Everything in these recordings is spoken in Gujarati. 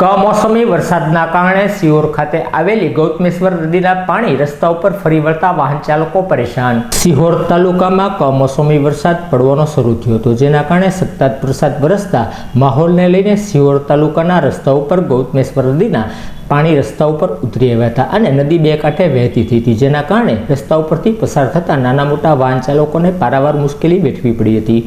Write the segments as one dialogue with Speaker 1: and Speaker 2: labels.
Speaker 1: કમોસમી વરસાદના કારણે સિયોર ખાતે આવેલી ગૌતમેશ્વર નદીના પાણી રસ્તા ઉપર ફરી વળતા વાહન ચાલકો પરેશાન. સિહોર તાલુકામાં કમોસમી વરસાદ પડવાનો શરૂ થયો હતો, જેના કારણે સતત વરસાદ વરસતા માહોલને લઈને સિહોર તાલુકાના રસ્તા ઉપર ગૌતમેશ્વર નદીના પાણી રસ્તા ઉપર ઉતરી આવ્યા હતા અને નદી બે કાંઠે વહેતી થઈ હતી, જેના કારણે રસ્તા ઉપરથી પસાર થતા નાના મોટા વાહન ચાલકોને પારાવાર મુશ્કેલી વેઠવી પડી હતી.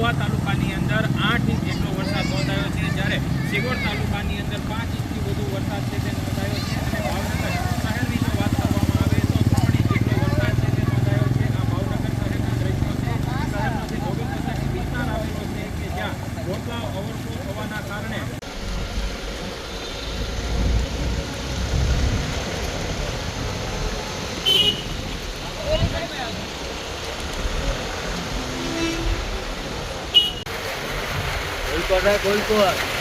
Speaker 2: મહુવા તાલુકાની અંદર આઠ ઇંચ જેટલો વરસાદ નોંધાયો છે. જ્યારે સિગોડ તાલુકાની અંદર પાંચ ઇંચથી વધુ વરસાદ છે તે નોંધાયો છે. અને ભાવનગર શહેર વિશે વાત કરવામાં આવે તો ત્રણ ઇંચ જેટલો વરસાદ છે તે નોંધાયો છે. આ ભાવનગર શહેરના દ્રશ્યો છે. શહેરનો જે વિસ્તાર આવેલો છે કે જ્યાં રોડલા
Speaker 3: কটা কই আর